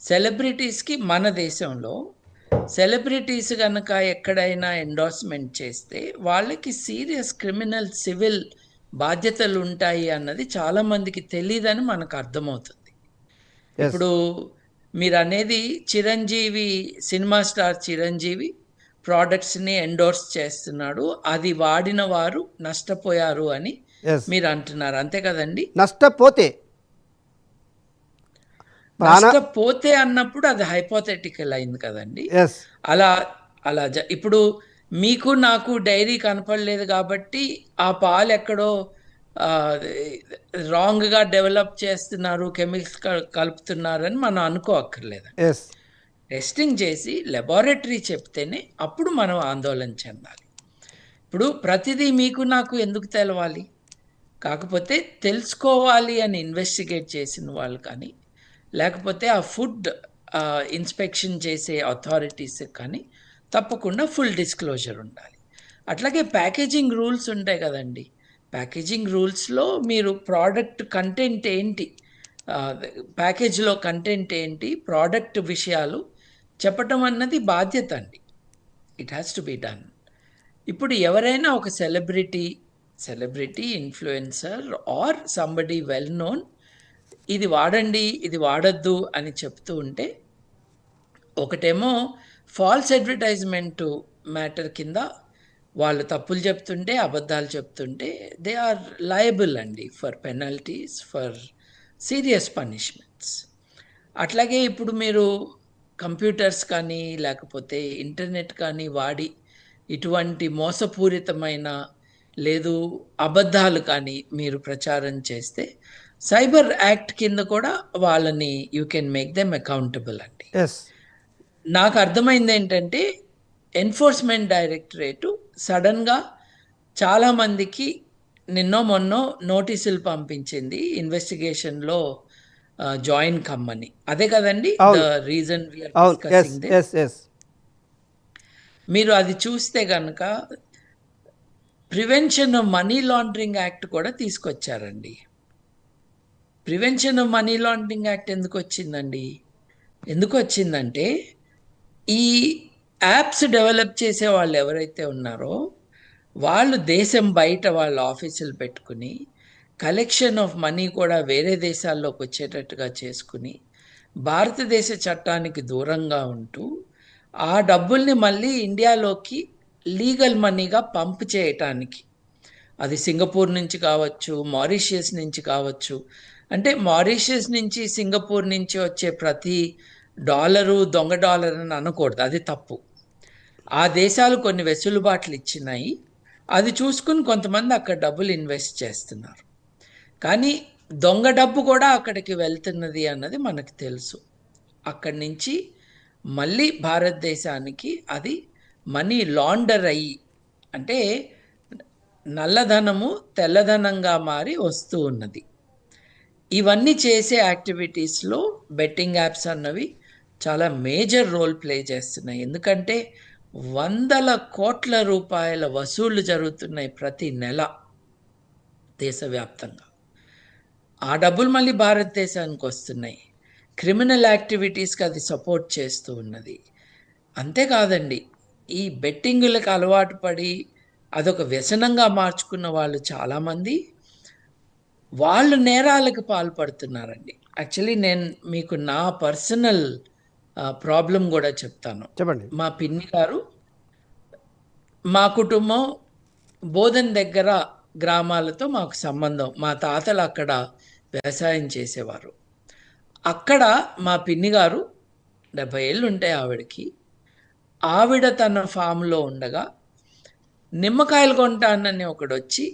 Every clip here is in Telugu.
సెలబ్రిటీస్‌కి మన దేశంలో సెలబ్రిటీస్ గనక ఎక్కడైనా ఎండోర్స్‌మెంట్ చేస్తే వాళ్ళకి సీరియస్ క్రిమినల్, సివిల్ బాధ్యతలుంటాయి అన్నది చాలా మందికి తెలీదని మనకు అర్థమవుతుంది. ఇప్పుడు మీరనేది చిరంజీవి సినిమా స్టార్ చిరంజీవి ప్రొడక్ట్స్‌ని ఎండోర్స్ చేస్తున్నాడు. అది వాడిన వారు నష్టపోయారు అని యెస్. మీరంటున్నారు. అంతే కదండీ! నష్టపోతే నష్టపోతే అన్నప్పుడు అది హైపోథెటికల్ అయింది కదండీ! అలా అలా జ ఇప్పుడు మీకు నాకు డైరీ కనపడలేదు కాబట్టి ఆ పాలెక్కడో ఆహ్, రాంగ్‌గా డెవలప్ చేస్తున్నారు, కెమికల్స్ కలుపుతున్నారని మనం అనుకోక్కర్లేదు. టెస్టింగ్ చేసి లాబొరేటరీ చెప్తేనే అప్పుడు మనం ఆందోళన చెందాలి. ఇప్పుడు ప్రతిదీ మీకు నాకు ఎందుకు తెలవాలి? కాకపోతే తెలుసుకోవాలి అని ఇన్వెస్టిగేట్ చేసిన వాళ్ళు కానీ, లేకపోతే ఆ ఫుడ్ ఇన్స్‌పెక్షన్ చేసే అథారిటీస్ కానీ తప్పకుండా ఫుల్ డిస్‌క్లోజర్ ఉండాలి. అట్లాగే ప్యాకేజింగ్ రూల్స్ ఉంటాయి కదండీ! ప్యాకేజింగ్ రూల్స్‌లో మీరు ప్రోడక్ట్ కంటెంట్ ఏంటి? ప్యాకేజ్‌లో కంటెంట్ ఏంటి? ప్రోడక్ట్ విషయాలు చెప్పటం అన్నది బాధ్యత అండి. It has to be done. ఇప్పుడు ఎవరైనా ఒక celebrity, celebrity, influencer or somebody well known ఇది వాడండి, ఇది వాడద్దు అని చెప్తూ ఉంటే ఒకటేమో ఫాల్స్ అడ్వర్టైజ్‌మెంట్ మ్యాటర్ కింద వాళ్ళు తప్పులు చెప్తుంటే, అబద్ధాలు చెప్తుంటే దే ఆర్ లయబుల్ అండి for penalties, for serious punishments. అట్లాగే ఇప్పుడు మీరు కంప్యూటర్స్ కానీ, లేకపోతే ఇంటర్నెట్ కానీ వాడి ఇటువంటి మోసపూరితమైన లేదు అబద్ధాలు కానీ మీరు ప్రచారం చేస్తే సైబర్ యాక్ట్ కింద కూడా వాళ్ళని you can make them accountable అండి. నాకు అర్థమైందేంటంటే ఎన్ఫోర్స్‌మెంట్ డైరెక్టరేటు సడెన్‌గా చాలామందికి నిన్నో మొన్నో నోటీసులు పంపించింది. ఇన్వెస్టిగేషన్‌లో జాయిన్ కమ్మని. అదే కదండీ! రీజన్. మీరు అది చూస్తే గనక prevention of money laundering act కూడా తీసుకొచ్చారండి. Prevention of money laundering act ఎందుకు వచ్చిందండి ఎందుకు వచ్చిందంటే ఈ యాప్స్ డెవలప్ చేసే వాళ్ళు ఎవరైతే ఉన్నారో వాళ్ళు దేశం బయట వాళ్ళ ఆఫీసులు పెట్టుకుని కలెక్షన్ ఆఫ్ మనీ కూడా వేరే దేశాల్లోకి వచ్చేటట్టుగా చేసుకుని భారతదేశ చట్టానికి దూరంగా ఉంటూ ఆ డబ్బుల్ని మళ్ళీ ఇండియాలోకి లీగల్ మనీగా పంప్ చేయటానికి అది సింగపూర్ నుంచి కావచ్చు, మారిషియస్ నుంచి కావచ్చు. అంటే మారిషియస్ నుంచి, సింగపూర్ నుంచి వచ్చే ప్రతి డాలరు దొంగ డాలర్ అని అనకూడదు. అది తప్పు. ఆ దేశాలు కొన్ని వెసులుబాట్లు ఇచ్చినాయి. అది చూసుకుని కొంతమంది అక్కడ డబ్బులు ఇన్వెస్ట్ చేస్తున్నారు. కానీ దొంగ డబ్బు కూడా అక్కడికి వెళ్తున్నది అన్నది మనకు తెలుసు. అక్కడి నుంచి మళ్ళీ భారతదేశానికి అది మనీ లాండర్ అయ్యి అంటే నల్లధనము తెల్లధనంగా మారి వస్తూ ఉన్నది. ఇవన్నీ చేసే యాక్టివిటీస్‌లో బెట్టింగ్ యాప్స్ అన్నవి చాలా మేజర్ రోల్ ప్లే చేస్తున్నాయి. ఎందుకంటే వందల కోట్ల రూపాయల వసూళ్ళు జరుగుతున్నాయి ప్రతి నెల దేశవ్యాప్తంగా. ఆ డబ్బులు మళ్ళీ భారతదేశానికి వస్తున్నాయి క్రిమినల్ యాక్టివిటీస్‌కి అది సపోర్ట్ చేస్తూ ఉన్నది. అంతేకాదండి ఈ బెట్టింగులకు అలవాటు పడి అదొక వ్యసనంగా మార్చుకున్న వాళ్ళు చాలామంది వాళ్ళు నేరాలకు పాల్పడుతున్నారండి. యాక్చువల్లీ నేను మీకు నా పర్సనల్ ఆహ్, ప్రాబ్లమ్ గూడా చెప్తాను. చెప్పండి. మా పిన్ని గారు మా కుటుంబం బోధన్ దగ్గర గ్రామాలతో మాకు సంబంధం. మా తాతలు అక్కడ వ్యవసాయం చేసేవారు. అక్కడ మా పిన్ని గారు 70 ఏళ్ళుంటాయి ఆవిడకి. ఆవిడ తన ఫామ్‌లో ఉండగా నిమ్మకాయలు కొంటానని ఒకడొచ్చి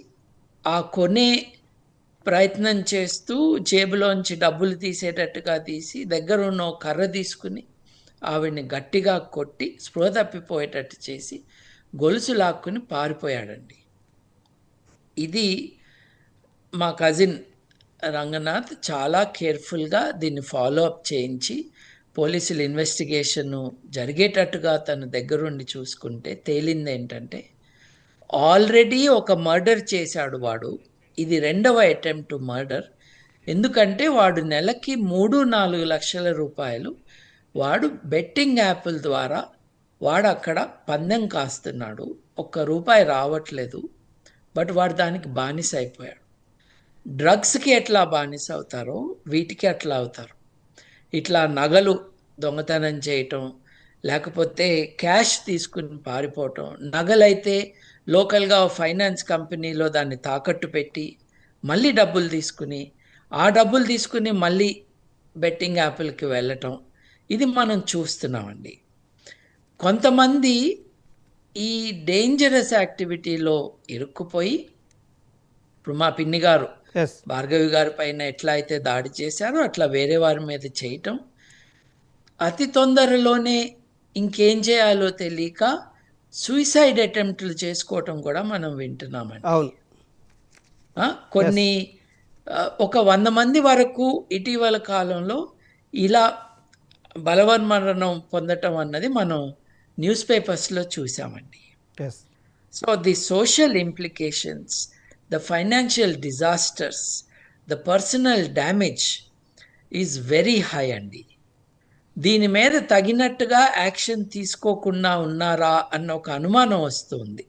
ఆ కొనే ప్రయత్నం చేస్తూ జేబులోంచి డబ్బులు తీసేటట్టుగా తీసి దగ్గరున్న కర్ర తీసుకుని ఆవిడని గట్టిగా కొట్టి స్పృహ తప్పిపోయేటట్టు చేసి గొలుసు లాక్కుని పారిపోయాడండి. ఇది మా కజిన్ రంగనాథ్ చాలా కేర్‌ఫుల్‌గా దీన్ని ఫాలో అప్ చేయించి పోలీసులు ఇన్వెస్టిగేషను జరిగేటట్టుగా తన దగ్గరుండి చూసుకుంటే తేలింది ఏంటంటే ఆల్రెడీ ఒక మర్డర్ చేశాడు వాడు. ఇది రెండవ అటెంప్ట్ టు మర్డర్. ఎందుకంటే వాడు నెలకి మూడు నాలుగు లక్షల రూపాయలు వాడు బెట్టింగ్ యాప్ల ద్వారా వాడు అక్కడ పందెం కాస్తున్నాడు ఒక్క రూపాయి రావట్లేదు బట్ వాడు దానికి బానిస అయిపోయాడు డ్రగ్స్కి ఎట్లా బానిస అవుతారో వీటికి అట్లా అవుతారు ఇట్లా నగలు దొంగతనం చేయటం లేకపోతే క్యాష్ తీసుకుని పారిపోవటం. నగలైతే లోకల్గా ఫైనాన్స్ కంపెనీలో దాన్ని తాకట్టు పెట్టి మళ్ళీ డబ్బులు తీసుకుని ఆ డబ్బులు తీసుకుని మళ్ళీ బెట్టింగ్ యాప్లకి వెళ్ళటం. ఇది మనం చూస్తున్నామండి. కొంతమంది ఈ డేంజరస్ యాక్టివిటీలో ఇరుక్కుపోయి ఇప్పుడు మా పిన్ని గారు భార్గవి గారి పైన ఎట్లా అయితే దాడి చేశారో అట్లా వేరే వారి మీద చేయటం. అతి తొందరలోనే ఇంకేం చేయాలో తెలియక సూసైడ్ అటెంప్ట్లు చేసుకోవటం కూడా మనం వింటున్నామండి. అవును. కొన్ని ఒక వంద మంది వరకు ఇటీవల కాలంలో ఇలా బలవన్మరణం పొందటం అన్నది మనం న్యూస్ పేపర్స్లో చూసామండి So, the social implications, the financial disasters, the personal damage is very high అండి. దీని మీద తగినట్టుగా యాక్షన్ తీసుకోకుండా ఉన్నారా అన్న ఒక అనుమానం వస్తుంది.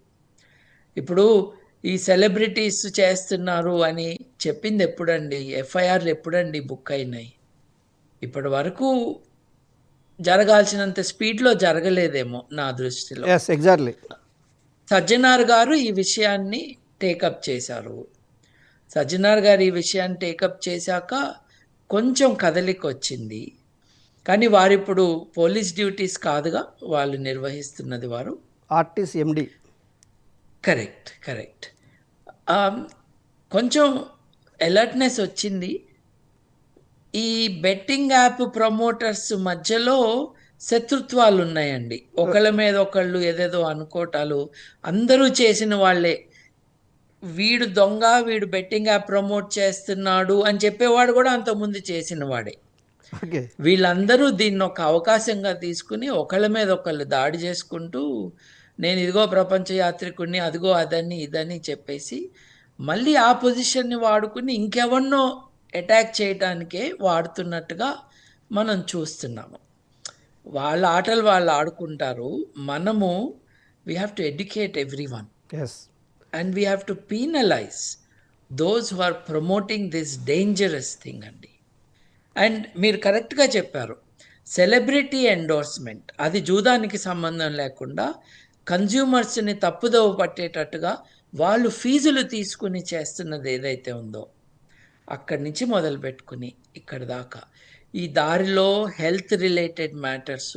ఇప్పుడు ఈ సెలబ్రిటీస్ చేస్తున్నారు అని చెప్పింది ఎప్పుడండి? ఎఫ్ఐఆర్లు ఎప్పుడండి బుక్ అయినాయి? ఇప్పటి వరకు జరగాల్సినంత స్పీడ్లో జరగలేదేమో నా దృష్టిలో. ఎగ్జాక్ట్లీ సజ్జనార్ గారు ఈ విషయాన్ని టేకప్ చేశారు. సజ్జనార్ గారు ఈ విషయాన్ని టేకప్ చేశాక కొంచెం కదలిక వచ్చింది కానీ వారిప్పుడు పోలీస్ డ్యూటీస్ కాదుగా వాళ్ళు నిర్వహిస్తున్నది వారు. ఆర్టిస్ట్ ఎండి. Correct correct. కొంచెం అలర్ట్నెస్ వచ్చింది. ఈ బెట్టింగ్ యాప్ ప్రమోటర్స్ మధ్యలో శత్రుత్వాలు ఉన్నాయండి ఒకళ్ళ మీద ఒకళ్ళు ఏదేదో అనుకోటాలు అందరూ చేసిన వాళ్ళే. వీడు దొంగ వీడు బెట్టింగ్ యాప్ ప్రమోట్ చేస్తున్నాడు అని చెప్పేవాడు కూడా అంతకుముందు చేసిన వాడే వీళ్ళందరూ దీన్ని ఒక అవకాశంగా తీసుకుని ఒకళ్ళ మీద ఒకళ్ళు దాడి చేసుకుంటూ నేను ఇదిగో ప్రపంచ యాత్రికుడిని అదిగో అదని ఇదని చెప్పేసి మళ్ళీ ఆ పొజిషన్ని వాడుకుని ఇంకెవరినో అటాక్ చేయడానికే వాడుతున్నట్టుగా మనం చూస్తున్నాము. వాళ్ళ ఆటలు వాళ్ళు ఆడుకుంటారు. మనము we have to educate everyone yes and we have to penalise those who are promoting this dangerous thing అండి అండ్ మీరు కరెక్ట్గా చెప్పారు. సెలబ్రిటీ ఎండోర్స్మెంట్ అది జూదానికి సంబంధం లేకుండా కన్జ్యూమర్స్ని తప్పుదోవ పట్టేటట్టుగా వాళ్ళు ఫీజులు తీసుకుని చేస్తున్నది ఏదైతే ఉందో అక్కడి నుంచి మొదలు పెట్టుకుని ఇక్కడ దాకా. ఈ దారిలో హెల్త్ రిలేటెడ్ మ్యాటర్స్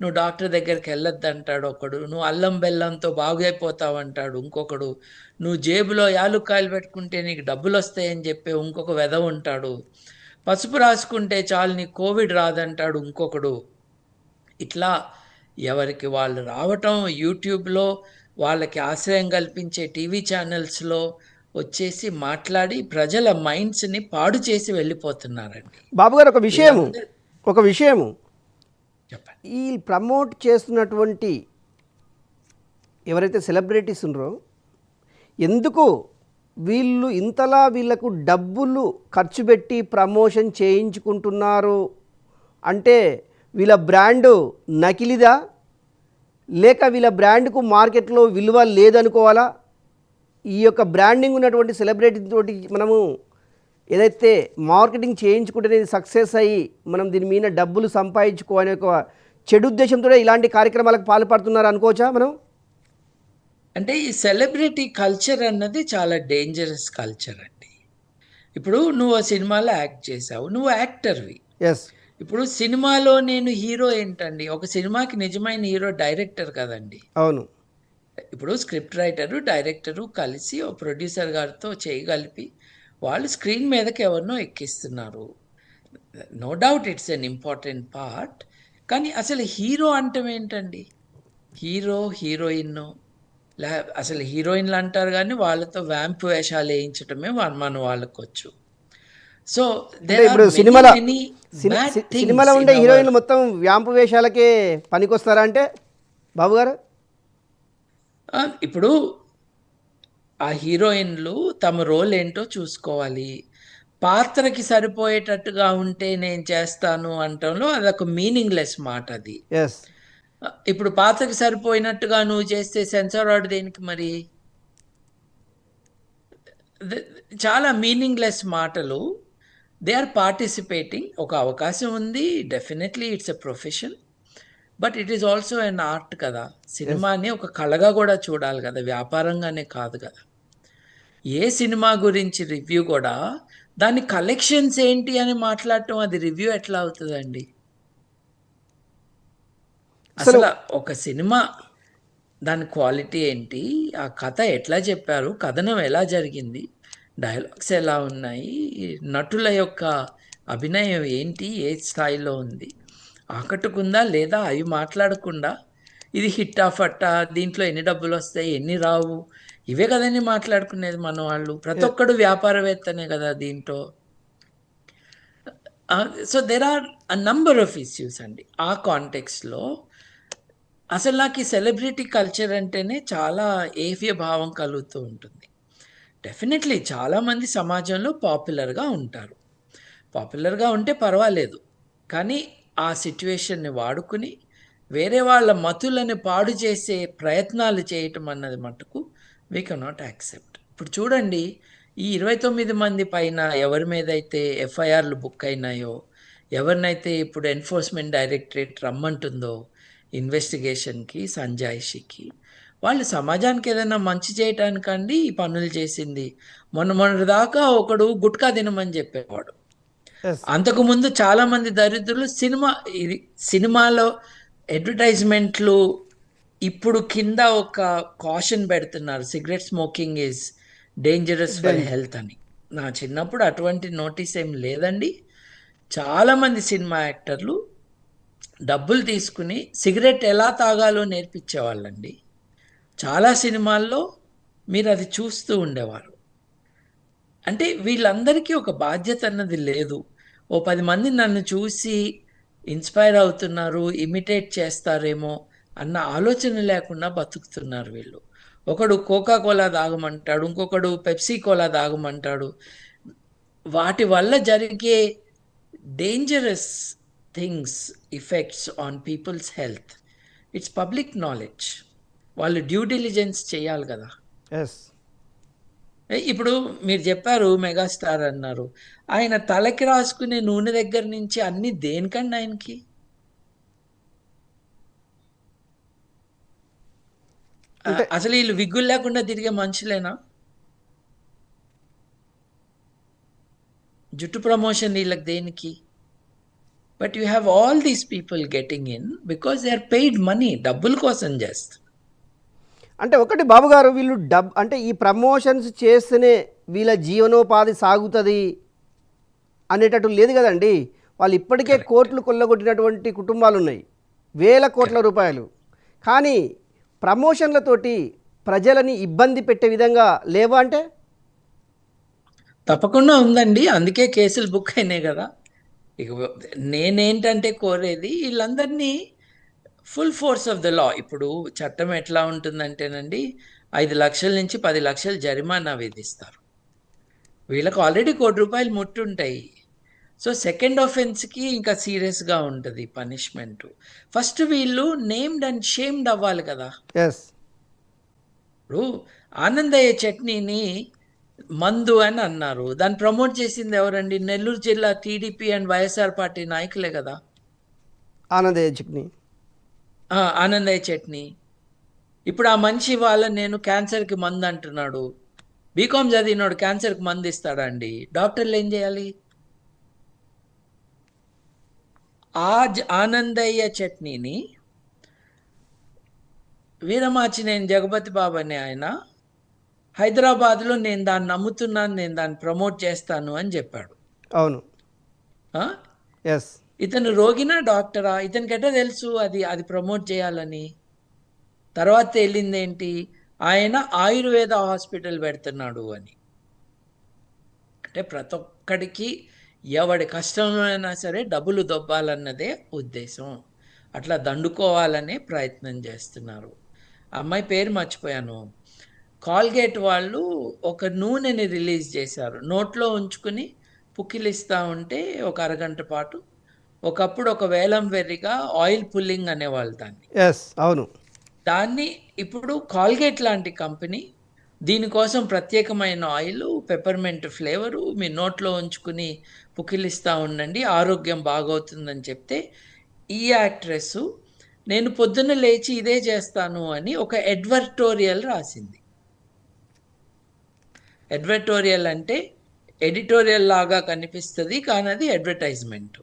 నువ్వు డాక్టర్ దగ్గరికి వెళ్ళొద్దు అంటాడు ఒకడు నువ్వు అల్లం బెల్లంతో బాగైపోతావు అంటాడు ఇంకొకడు. నువ్వు జేబులో యాలుక్కాయలు పెట్టుకుంటే నీకు డబ్బులు వస్తాయని చెప్పి ఇంకొక వెధ ఉంటాడు. పసుపు రాసుకుంటే చాలు నీకు కోవిడ్ రాదంటాడు ఇంకొకడు. ఇట్లా ఎవరికి వాళ్ళు రావటం యూట్యూబ్లో వాళ్ళకి ఆశ్రయం కల్పించే టీవీ ఛానల్స్లో వచ్చేసి మాట్లాడి ప్రజల మైండ్స్ని పాడు చేసి వెళ్ళిపోతున్నారండి. బాబు గారు ఒక విషయము ఒక విషయము. ఈ ప్రమోట్ చేస్తున్నటువంటి ఎవరైతే సెలబ్రిటీస్ ఉన్నారో ఎందుకు వీళ్ళు ఇంతలా వీళ్ళకు డబ్బులు ఖర్చు పెట్టి ప్రమోషన్ చేయించుకుంటున్నారు? అంటే వీళ్ళ బ్రాండు నకిలిదా? లేక వీళ్ళ బ్రాండ్కు మార్కెట్లో విలువ లేదనుకోవాలా? ఈ యొక్క బ్రాండింగ్ ఉన్నటువంటి సెలబ్రిటీ తోటి మనము ఏదైతే మార్కెటింగ్ చేయించుకుంటేనే ఇది సక్సెస్ అయ్యి మనం దీని మీద డబ్బులు సంపాదించుకోవాలనే ఒక చెడు ఉద్దేశంతో ఇలాంటి కార్యక్రమాలకు పాల్పడుతున్నారు అనుకోవచ్చా మనం? అంటే ఈ సెలబ్రిటీ కల్చర్ అన్నది చాలా డేంజరస్ కల్చర్ అండి. ఇప్పుడు నువ్వు ఆ సినిమాలో యాక్ట్ చేసావు నువ్వు యాక్టర్వి. ఎస్ ఇప్పుడు సినిమాలో నేను హీరో ఏంటండి? ఒక సినిమాకి నిజమైన హీరో డైరెక్టర్ కదండి. అవును. ఇప్పుడు స్క్రిప్ట్ రైటరు డైరెక్టరు కలిసి ఓ ప్రొడ్యూసర్ గారితో చేయగలిపి వాళ్ళు స్క్రీన్ మీదకి ఎవరినో ఎక్కిస్తున్నారు. No doubt it's an important part కానీ అసలు హీరో అంటం ఏంటండి? హీరో హీరోయిన్ లే అసలు హీరోయిన్లు అంటారు కానీ వాళ్ళతో వ్యాంప్ వేషాలు వేయించడమే మన వాళ్ళకి వచ్చు సో ఇప్పుడు సినిమాలో సినిమాలో ఉండే హీరోయిన్ హీరోయిన్లు మొత్తం వ్యాంపు వేషాలకే పనికొస్తారా అంటే? బాబు గారు? ఇప్పుడు ఆ హీరోయిన్లు తమ రోల్ ఏంటో చూసుకోవాలి పాత్రకి సరిపోయేటట్టుగా ఉంటే నేను చేస్తాను అంటంలో అదొక మీనింగ్‌లెస్ మాట అది. ఇప్పుడు పాత్రకి సరిపోయినట్టుగా నువ్వు చేస్తే సెన్సార్ అవార్డ్ దేనికి మరి? చాలా మీనింగ్‌లెస్ మాటలు. They are participating. ఒక అవకాశం ఉంది. Definitely it's a profession. But it is also an art కదా! సినిమాని ఒక కళగా గూడా చూడాలి గదా! వ్యాపారంగానే కాదు గదా! ఏ సినిమా గురించి రివ్యూ గూడా దాని కలెక్షన్స్ ఏంటి అని మాట్లాడటం అది రివ్యూ ఎట్లా అవుతదండి? అసలు ఒక సినిమా దాని క్వాలిటీ ఏంటి? ఆ కథ ఎట్లా చెప్పారు? కథనం ఎలా జరిగింది? డైలాగ్స్ ఎలా ఉన్నాయి? నటుల యొక్క అభినయం ఏంటి? ఏ స్థాయిలో ఉంది? ఆకట్టుకుందా? లేదా? అవి మాట్లాడకుండా ఇది హిట్టా? ఫట్టా? దీంట్లో ఎన్ని డబ్బులొస్తాయి? ఎన్ని రావు? ఇవే కదండీ మాట్లాడుకునేది మన వాళ్ళు. ప్రతి. ఒక్కడు వ్యాపారవేత్తనే గదా దీంట్లో. So there are a number of issues అండి. ఆ కాంటెక్స్ట్‌లో అసలు నాకు ఈ సెలబ్రిటీ కల్చర్ అంటేనే చాలా ఏఫ్య భావం కలుగుతూ ఉంటుంది. డెఫినెట్‌లీ చాలామంది సమాజంలో పాపులర్‌గా ఉంటారు. పాపులర్‌గా ఉంటే పర్వాలేదు. కానీ ఆ సిట్యుయేషన్‌ని వాడుకొని వేరే వాళ్ళ మతులని పాడు చేసే ప్రయత్నాలు చేయటం అన్నది మట్టుకు వి కెనాట్ యాక్సెప్ట్. ఇప్పుడు చూడండి ఈ 29 మంది పైన ఎవరి మీదైతే ఎఫ్ఐఆర్‌లు బుక్ అయినాయో, ఎవరినైతే ఇప్పుడు ఎన్ఫోర్స్‌మెంట్ డైరెక్టరేట్ రమ్మంటుందో ఇన్వెస్టిగేషన్‌కి, సంజాయిషీకి, వాళ్ళు సమాజానికి ఏదైనా మంచి చేయటానికండి ఈ పనులు చేసింది. మొన్న మొన్నటిదాకా ఒకడు గుట్కా తినమని చెప్పేవాడు. అంతకుముందు చాలామంది దరిద్రులు సినిమా ఇది సినిమాలో అడ్వర్టైజ్‌మెంట్‌లు ఇప్పుడు కింద ఒక కాషన్ పెడుతున్నారు. Cigarette smoking is dangerous for health అని. నా చిన్నప్పుడు అటువంటి నోటీస్ ఏం లేదండి. చాలామంది సినిమా యాక్టర్లు డబ్బులు తీసుకొని సిగరెట్ ఎలా తాగాలో నేర్పించేవాళ్ళండి. చాలా సినిమాల్లో మీరది చూస్తూ ఉండేవారు. అంటే వీళ్ళందరికీ ఒక బాధ్యత అన్నది లేదు. ఓ 10 మంది నన్ను చూసి ఇన్‌స్పైర్ అవుతున్నారు, ఇమిటేట్ చేస్తారేమో అన్న ఆలోచన లేకుండా బతుకుతున్నారు వీళ్ళు. ఒకడు కోకా కోలా తాగమంటాడు. ఇంకొకడు పెప్సీ కోలా తాగమంటాడు. వాటి వల్ల జరిగే dangerous things, effects on peoples health. It's public knowledge. వాళ్ళు డ్యూ డిలిజెన్స్ చేయాలి. ఎ ఇప్పుడు మీరు చెప్పారు మెగాస్టార్ అన్నారు. ఆయన తలకి రాసుకునే నూనె దగ్గర నుంచి అన్నీ దేనికండి ఆయనకి? అ అంటే అసలు ఈళ్ళు విగ్గులు లేకుండా తిరిగే మనుషులేనా? జుట్టు ప్రమోషన్ ఈళ్ళకి దేనికి? But you have all these people getting in because they are paid money డబ్బుల కోసం చేస్తారు. అంటే ఒకటి బాబుగారు వీళ్ళు డబ్ అంటే ఈ ప్రమోషన్స్ చేస్తేనే వీళ్ళ జీవనోపాధి సాగుతది అనేటట్టు లేదు కదండీ! వాళ్ళు ఇప్పటికే. కోట్లు కొల్లగొట్టినటువంటి కుటుంబాలున్నాయి. వేల కోట్ల. రూపాయలు. కానీ ప్రమోషన్‌లతోటి ప్రజలని ఇబ్బంది పెట్టే విధంగా లేవా అంటే? తప్పకుండా ఉందండి. అందుకే కేసులు బుక్ అయినాయి కదా ఇక నేనేంటంటే కోరేది వీళ్ళందరినీ full force of the law ఇప్పుడు చట్టం ఎట్లా ఉంటుందంటేనండి 5,00,000 నుంచి పది లక్షలు జరిమానా విధిస్తారు. వీళ్ళకు ఆల్రెడీ కోటి రూపాయలు ముట్టుంటాయి. సో, సెకండ్ ఆఫెన్స్‌కి ఇంకా సీరియస్‌గా ఉంటది పనిష్మెంటు. ఫస్ట్ వీళ్ళు నేమ్డ్ అండ్ షేమ్డ్ అవ్వాలి కదా! ఇప్పుడు ఆనందయ్య చట్నీని మందు అని అన్నారు. దాన్ని ప్రమోట్ చేసింది ఎవరండి? నెల్లూరు జిల్లా టీడీపీ అండ్ వైఎస్ఆర్ పార్టీ నాయకులే గదా! ఆనందయ్య చిట్నీ. ఆనందయ్య చట్నీ. ఇప్పుడు ఆ మనిషి ఇవాళ నేను క్యాన్సర్‌కి మందు అంటున్నాడు. బీకామ్ చదివినోడు క్యాన్సర్‌కి మందు ఇస్తాడా అండి? డాక్టర్లు ఏం చేయాలి? ఆ జ ఆనందయ్య చట్నీని వీరమాచినేని జగపతి బాబు అనే ఆయన హైదరాబాద్‌లో నేను దాన్ని అమ్ముతున్నాను, నేను దాన్ని ప్రమోట్ చేస్తాను అని చెప్పాడు. అవును. యెస్. ఇతను రోగినా? డాక్టరా? ఇతనికెట్టా తెలుసు అది అది ప్రమోట్ చేయాలని? తర్వాత తేలిందేంటి? ఆయన ఆయుర్వేద హాస్పిటల్ పెడుతున్నాడు అని. అంటే ప్రతి ఒక్కడికి ఎవడి కష్టంలో అయినా సరే డబ్బులు దొబ్బాలన్నదే ఉద్దేశం. అట్లా దండుకోవాలనే ప్రయత్నం చేస్తున్నారు. అమ్మాయి పేరు మర్చిపోయాను. కాల్గేట్ వాళ్ళు ఒక నూనెని రిలీజ్ చేశారు. నోట్లో ఉంచుకొని పుక్కిలిస్తూ ఉంటే ఒక అరగంట పాటు ఒకప్పుడు ఒక వేలం వెర్రిగా ఆయిల్ పుల్లింగ్ అనేవాళ్ళు దాన్ని ఎస్ అవును దాన్ని ఇప్పుడు కాల్గేట్ లాంటి కంపెనీ దీనికోసం ప్రత్యేకమైన ఆయిల్ పెప్పర్మెంట్ ఫ్లేవరు మీ నోట్లో ఉంచుకుని పుకిలిస్తూ ఉండండి. ఆరోగ్యం బాగవుతుందని చెప్తే ఈ యాక్ట్రెస్ నేను పొద్దున్న లేచి ఇదే చేస్తాను అని ఒక ఎడ్వర్టోరియల్ రాసింది. ఎడ్వర్టోరియల్ అంటే ఎడిటోరియల్ లాగా కనిపిస్తుంది కానీ అది అడ్వర్టైజ్మెంట్.